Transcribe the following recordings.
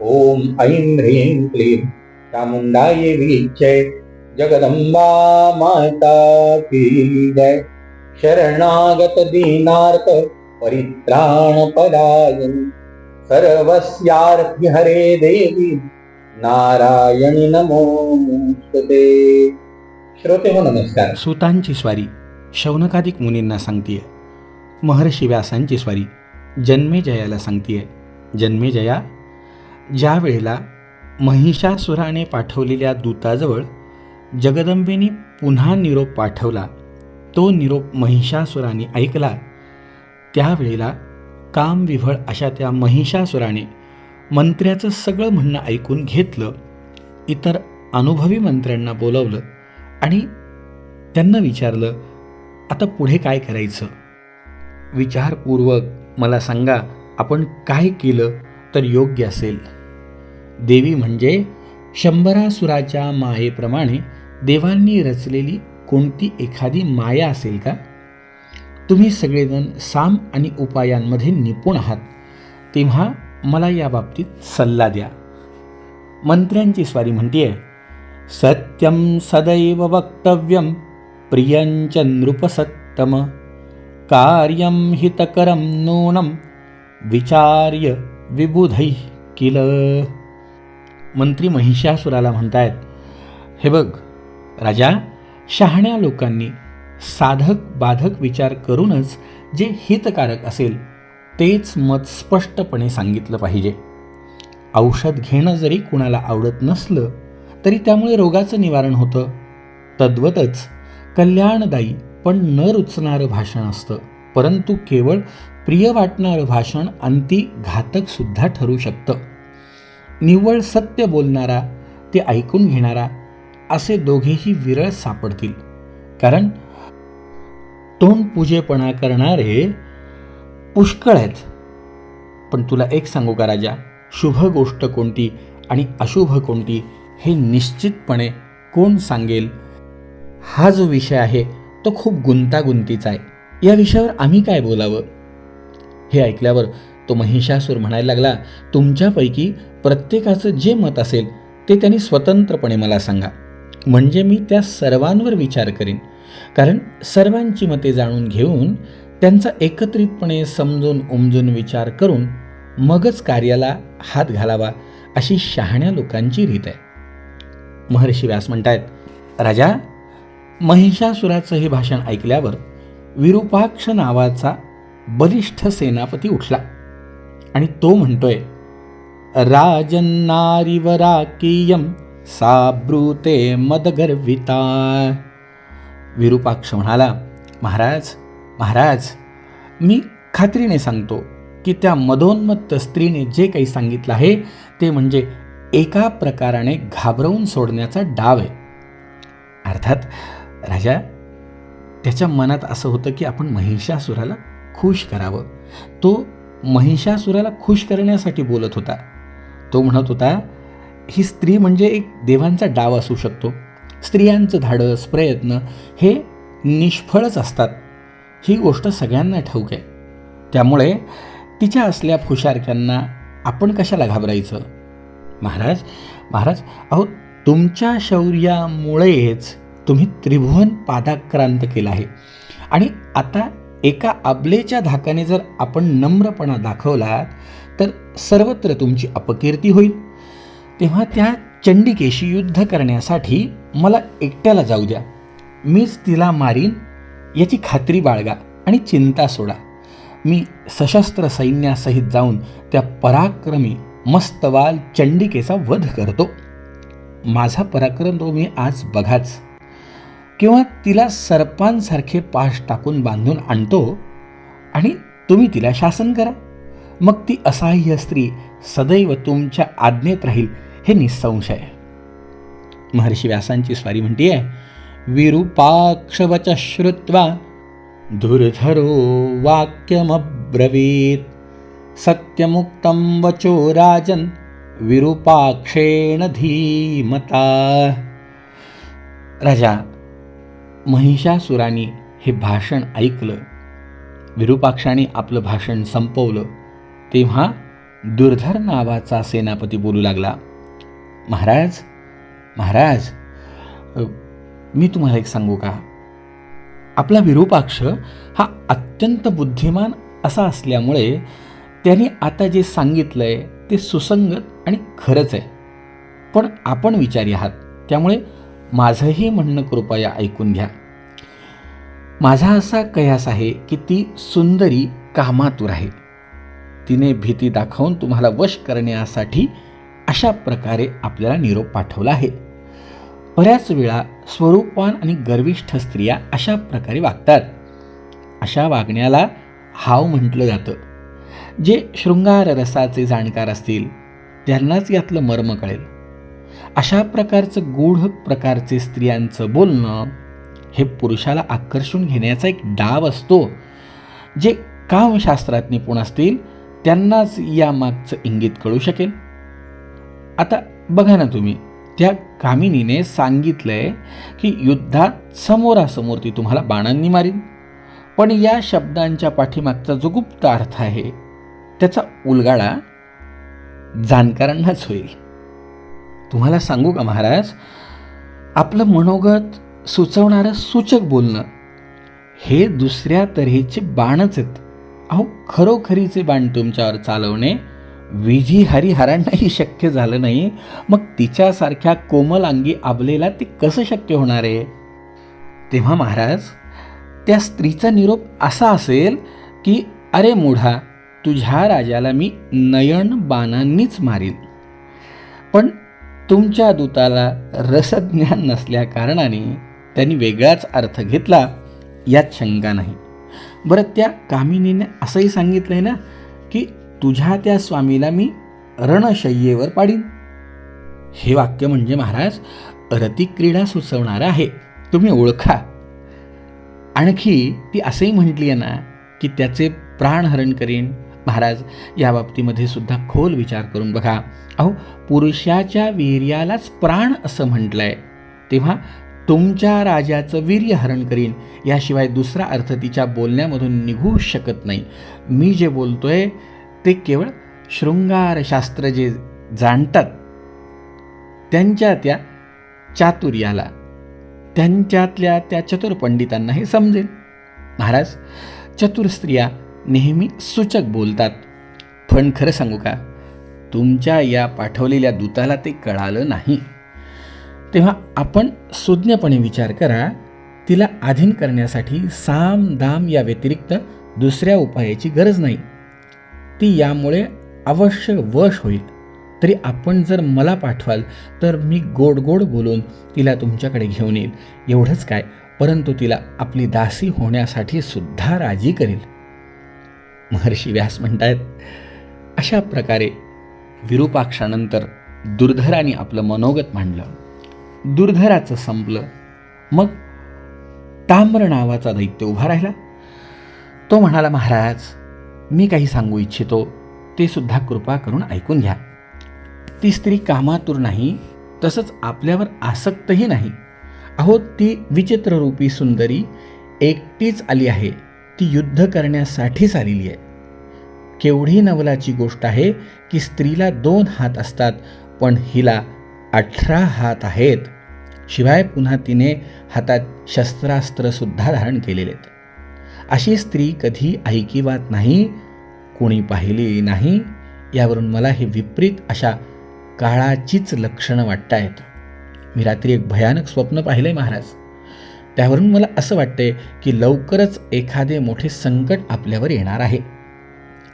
ॐ ऐं ह्रीं क्लीं चामुंडाय वीक्षे जगदम्बा माता की जय। शरणागत दीनार्थ परित्राण पदायन हरे देवी नारायणी नमो श्रोते हो नमस्कार। सुतांची स्वारी शौनकादिक मुनींना सांगतीय। महर्षी व्यासांची स्वारी जन्मेजयाला जन्मे जन्मेजया ज्या वेळेला महिषासुराने पाठवलेल्या दूताजवळ जगदंबेनी पुन्हा निरोप पाठवला तो निरोप महिषासुराने ऐकला त्यावेळेला कामविव्हळ अशा त्या महिषासुराने मंत्र्याचं सगळं म्हणणं ऐकून घेतलं इतर अनुभवी मंत्र्यांना बोलवलं आणि त्यांना विचारलं आता पुढे काय करायचं? विचारपूर्वक मला सांगा आपण काय केलं तर योग्य असेल? देवी म्हणजे शंभरासुराच्या मायेप्रमाणे देवांनी रचलेली कोणती एखादी माया असेल का? तुम्ही सगळेजण साम आणि उपायांमध्ये निपुण आहात. तेव्हा मला या बाबतीत सल्ला द्या. मंत्र्यांची स्वारी म्हणतीये सत्यम सदैव वक्तव्यम प्रियंच नृपसत्तम कार्यम हितकरम नूनम विचार्य विबुधै किल। मंत्री महिषासुराला म्हणतायत हे बघ राजा शहाण्या लोकांनी साधक बाधक विचार करूनच जे हितकारक असेल तेच मत स्पष्टपणे सांगितलं पाहिजे. औषध घेणं जरी कुणाला आवडत नसलं तरी त्यामुळे रोगाचं निवारण होतं. तद्वतच कल्याणदायी पण न रुचणारं भाषण असतं. परंतु केवळ प्रिय वाटणारं भाषण अंती घातकसुद्धा ठरू शकतं. निव्वळ सत्य बोलणारा ते ऐकून घेणारा असे दोघेही विरळ सापडतील. कारण तोंडपूजेपणा करणारे पुष्कळ आहेत. पण तुला एक सांगू का राजा? शुभ गोष्ट कोणती आणि अशुभ कोणती हे निश्चितपणे कोण सांगेल? हा जो विषय आहे तो खूप गुंतागुंतीचा आहे. या विषयावर आम्ही काय बोलावं? हे ऐकल्यावर तो महिषासूर म्हणायला लागला तुमच्यापैकी प्रत्येकाचं जे मत असेल ते त्यांनी स्वतंत्रपणे मला सांगा. म्हणजे मी त्या सर्वांवर विचार करीन. कारण सर्वांची मते जाणून घेऊन त्यांचा एकत्रितपणे समजून उमजून विचार करून मगच कार्याला हात घालावा अशी शहाण्या लोकांची रीत आहे. महर्षी व्यास म्हणतायत राजा महिषासुराचं हे भाषण ऐकल्यावर विरूपाक्ष नावाचा बलिष्ठ सेनापती उठला. आणि तो म्हणतोय राजन्नारिवराकीयम साब्रूते मदगर्विता. विरूपाक्ष म्हणाला महाराज महाराज मी खात्रीने सांगतो की त्या मदोन्मत्त स्त्रीने जे काही सांगितलं आहे ते म्हणजे एका प्रकाराने घाबरवून सोडण्याचा डाव आहे. अर्थात राजा त्याच्या मनात असं होतं की आपण महिषासुराला खुश करावं. तो महिषासुराला खुश करण्यासाठी बोलत होता. तो म्हणत होता ही स्त्री म्हणजे एक देवांचा डाव असू शकतो. स्त्रियांचं धाडस प्रयत्न हे निष्फळच असतात. ही गोष्ट सगळ्यांना ठाऊक आहे. त्यामुळे तिच्या असल्या फुशारक्यांना आपण कशाला घाबरायचं? महाराज महाराज अहो तुमच्या शौर्यामुळेच तुम्ही त्रिभुवन पादाक्रांत केला आहे. आणि आता एका अबलेच्या धाकाने जर आपण नम्रपणा दाखवलात तर सर्वत्र तुमची अपकीर्ती होईल. तेव्हा त्या चंडिकेशी युद्ध करण्यासाठी मला एकट्याला जाऊ द्या. मीच तिला मारीन याची खात्री बाळगा आणि चिंता सोडा. मी सशस्त्र सैन्यासहित जाऊन त्या पराक्रमी मस्तवाल चंडिकेचा वध करतो. माझा पराक्रम तो मी आज बघाच. किंवा तिला सर्पांसारखे पाश टाकून बांधून आणतो आणि तुम्ही तिला शासन करा. मग ती असहाय्य स्त्री सदैव तुमच्या आज्ञेत राहील हे निसंशय आहे. महर्षी व्यासांची स्वारी म्हणतीये विरूपाक्षवच श्रुत्वा धुर्धरो वाक्यमब्रवीत. सत्यमुक्तं वचो राजन विरूपाक्षेण धीमता. राजा महिषासुराने हे भाषण ऐकलं. विरूपाक्षाने आपलं भाषण संपवलं. तेव्हा दुर्धर नावाचा सेनापती बोलू लागला महाराज महाराज मी तुम्हाला एक सांगू का? आपला विरूपाक्ष हा अत्यंत बुद्धिमान असा असल्यामुळे त्याने आता जे सांगितलं आहे ते सुसंगत आणि खरंच आहे. पण आपण विचारी आहात त्यामुळे माझंही म्हणणं कृपया ऐकून घ्या. माझा असा कयास आहे की ती सुंदरी कामातूर आहे. तिने भीती दाखवून तुम्हाला वश करण्यासाठी अशा प्रकारे आपल्याला निरोप पाठवला आहे. बऱ्याच वेळा स्वरूपवान आणि गर्विष्ठ स्त्रिया अशा प्रकारे वागतात. अशा वागण्याला हाव म्हटलं जातं. जे शृंगार रसाचे जाणकार असतील त्यांनाच यातलं मर्म कळेल. अशा प्रकारचं गूढ प्रकारचे स्त्रियांचं बोलणं हे पुरुषाला आकर्षून घेण्याचा एक डाव असतो जे कामशास्त्रात निपुण असतील त्यांनाच या मागचं इंगित कळू शकेल. आता बघा ना तुम्ही त्या कामिनीने सांगितलंय की युद्धात समोरासमोर ती तुम्हाला बाणांनी मारीन. पण या शब्दांच्या पाठीमागचा जो गुप्त अर्थ आहे त्याचा उलगाडा जाणकारांनाच होईल. तुम्हाला सांगू का महाराज? आपलं मनोगत सुचवणारं सूचक बोलणं हे दुसऱ्या तऱ्हेचे बाणच आहेत. अहो खरोखरीचे बाण तुमच्यावर चालवणे विधी हरिहरांनाही शक्य झालं नाही. मग तिच्यासारख्या कोमल अंगी आबलेला ते कसं शक्य होणार आहे? तेव्हा महाराज त्या स्त्रीचा निरोप असा असेल की अरे मुढा तुझ्या राजाला मी नयन बाणांनीच मारीन. पण तुमच्या दूताला रसज्ञान नसल्या कारणाने त्यांनी वेगळाच अर्थ घेतला यात शंका नाही. बरं त्या कामिनीने असंही सांगितलं आहे ना की तुझ्या त्या स्वामीला मी रणशय्येवर पाडीन. हे वाक्य म्हणजे महाराज रतिक्रीडा सुचवणारं आहे तुम्ही ओळखा. आणखी ती असंही म्हटली आहे ना की त्याचे प्राणहरण करीन महाराज या बाबतीमध्ये सुद्धा खोल विचार करून बघा. अहो पुरुषाच्या वीर्यालाच प्राण असं म्हटलंय. तेव्हा तुमच्या राजाचं वीर्य हरण करीन याशिवाय दुसरा अर्थ तिच्या बोलण्यामधून निघू शकत नाही. मी जे बोलतोय ते केवळ शृंगारशास्त्र जे जाणतात त्यांच्या त्या चातुर्याला त्यांच्यातल्या त्या चतुर पंडितांना हे समजेल. महाराज चतुर स्त्रिया नेहमी सूचक बोलतात. पण खरं सांगू का? तुमच्या या पाठवलेल्या दूताला ते कळालं नाही. तेव्हा आपण सुज्ञपणे विचार करा तिला अधीन करण्यासाठी साम दाम या व्यतिरिक्त दुसऱ्या उपायाची गरज नाही. ती यामुळे अवश्य वश होईल. तरी आपण जर मला पाठवाल तर मी गोड गोड बोलून तिला तुमच्याकडे घेऊन येईल. एवढंच काय परंतु तिला आपली दासी होण्यासाठी सुद्धा राजी करेल. महर्षी व्यास म्हणतायत अशा प्रकारे विरूपाक्षानंतर दुर्धराने आपलं मनोगत मांडलं. दुर्धराचं संपलं. मग ताम्र नावाचा दैत्य उभा राहिला. तो म्हणाला महाराज मी काही सांगू इच्छितो. ते सुद्धा कृपा करून ऐकून घ्या. ती स्त्री कामातूर नाही तसंच आपल्यावर आसक्तही नाही. अहो ती विचित्ररूपी सुंदरी एकटीच आली आहे. ती युद्ध करण्यासाठीच आलेली आहे. केवढी नवलाची गोष्ट आहे की स्त्रीला दोन हात असतात पण हिला अठरा हात आहेत. शिवाय पुन्हा तिने हातात शस्त्रास्त्रसुद्धा धारण केलेले आहेत. अशी स्त्री कधी ऐकिवात नाही कोणी पाहिली नाही यावरून मला हे विपरीत अशा काळाचीच लक्षणं वाटत आहेत मी रात्री एक भयानक स्वप्न पाहिलं आहे महाराज. त्यावरून मला असं वाटतंय की लवकरच एखादे मोठे संकट आपल्यावर येणार आहे.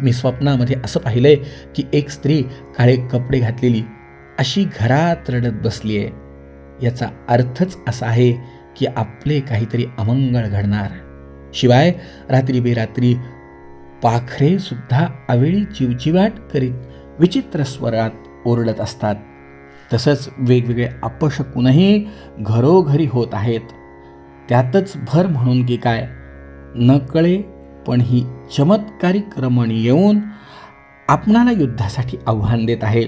मी स्वप्नामध्ये असं पाहिलंय की एक स्त्री काळे कपडे घातलेली अशी घरात रडत बसली आहे याचा अर्थच असा आहे की आपले काहीतरी अमंगळ घडणार. शिवाय रात्री बेरात्री पाखरे सुद्धा अवेळी चिवचिवाट करीत विचित्र स्वरात ओरडत असतात. तसंच वेगवेगळे अपशकूनही घरोघरी होत आहेत. त्यातच भर म्हणून की काय? नकळे पण ही चमत्कारिक रमण येऊन आपणाला युद्धासाठी आव्हान देत आहे.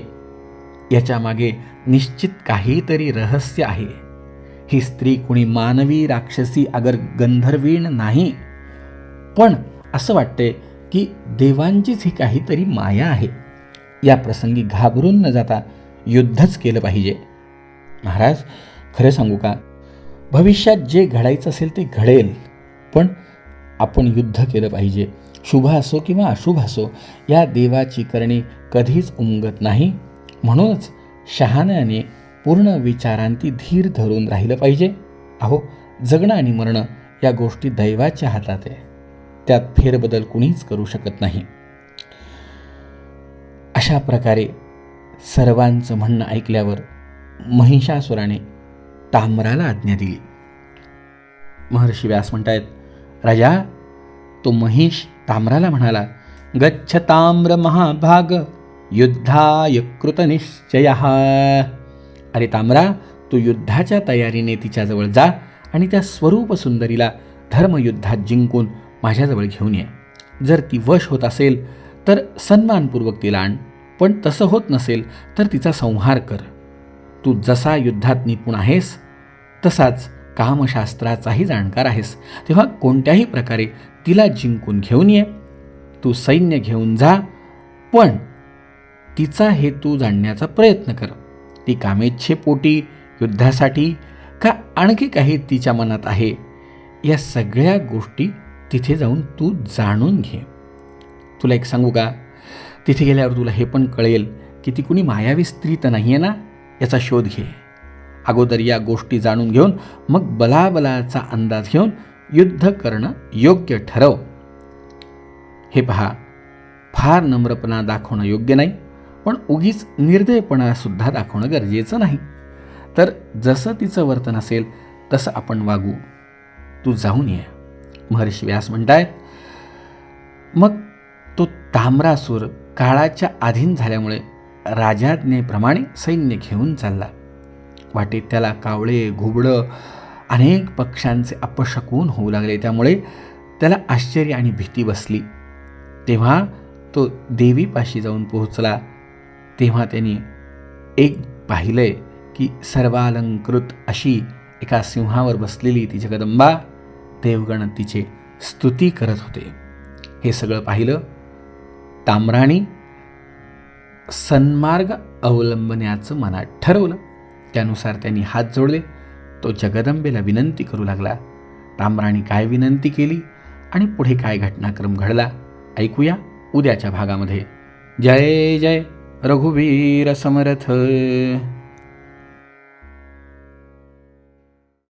याच्यामागे निश्चित काहीतरी रहस्य आहे. ही स्त्री कुणी मानवी राक्षसी अगर गंधर्वीण नाही. पण असं वाटते की देवांचीच ही काहीतरी माया आहे. या प्रसंगी घाबरून न जाता युद्धच केलं पाहिजे. महाराज खरं सांगू का? भविष्यात जे घडायचं असेल ते घडेल. पण आपण युद्ध केलं पाहिजे. शुभ असो किंवा अशुभ असो या देवाची करणी कधीच उमगत नाही. म्हणूनच शहाण्याने पूर्ण विचारांती धीर धरून राहिलं पाहिजे. अहो जगणं आणि मरणं या गोष्टी दैवाच्या हातात आहे. त्यात फेरबदल कुणीच करू शकत नाही. अशा प्रकारे सर्वांचं म्हणणं ऐकल्यावर महिषासुराने ताम्राला आज्ञा दिली. महर्षी व्यास म्हणतायत राजा तो महेश ताम्राला म्हणाला गच्छ ताम्र महाभाग युद्धाय कृतनिश्चय अरे ताम्रा तू युद्धाच्या तयारीने तिच्याजवळ जा आणि त्या स्वरूप सुंदरीला धर्मयुद्धात जिंकून माझ्याजवळ घेऊन ये. जर ती वश होत असेल तर सन्मानपूर्वक तिला आण. पण तसं होत नसेल तर तिचा संहार कर. तू जसा युद्धात निपुण आहेस तसाच कामशास्त्राचाही जाणकार आहेस. तेव्हा कोणत्याही प्रकारे तिला जिंकून घेऊन ये. तू सैन्य घेऊन जा. पण तिचा हेतू जाणण्याचा प्रयत्न कर. ती कामेच्छेपोटी युद्धासाठी का आणखी काही तिच्या मनात आहे? या सगळ्या गोष्टी तिथे जाऊन तू जाणून घे. तुला एक सांगू का? तिथे गेल्यावर तुला हे पण कळेल की ती कुणी मायावी स्त्री तर नाही आहे ना? याचा शोध घे. अगोदर या गोष्टी जाणून घेऊन मग बलाबलाचा अंदाज घेऊन युद्ध करणं योग्य ठरव. हे पहा फार नम्रपणा दाखवणं योग्य नाही पण उगीच निर्दयपणासुद्धा दाखवणं गरजेचं नाही. तर जसं तिचं वर्तन असेल तसं आपण वागू. तू जाऊन ये. महर्षी व्यास म्हणतायत मग तो ताम्रासूर काळाच्या अधीन झाल्यामुळे राजाज्ञेप्रमाणे सैन्य घेऊन चालला. वाटेत त्याला कावळे घुबडं अनेक पक्ष्यांचे अपशकून होऊ लागले. त्यामुळे त्याला आश्चर्य आणि भीती बसली. तेव्हा तो देवीपाशी जाऊन पोहोचला. तेव्हा त्यांनी एक पाहिलंय की सर्वालंकृत अशी एका सिंहावर बसलेली ती जगदंबा देवगण तिचे स्तुती करत होते. हे सगळं पाहिलं ताम्राणी सन्मार्ग अवलंबण्याचं मनात ठरवलं. त्यानुसार त्यांनी हात जोडले. तो जगदंबेला विनंती करू लागला. रामराणी काय विनंती केली आणि पुढे काय घटनाक्रम घडला ऐकूया उद्याच्या भागामध्ये. जय जय. रघुवीर समर्थ.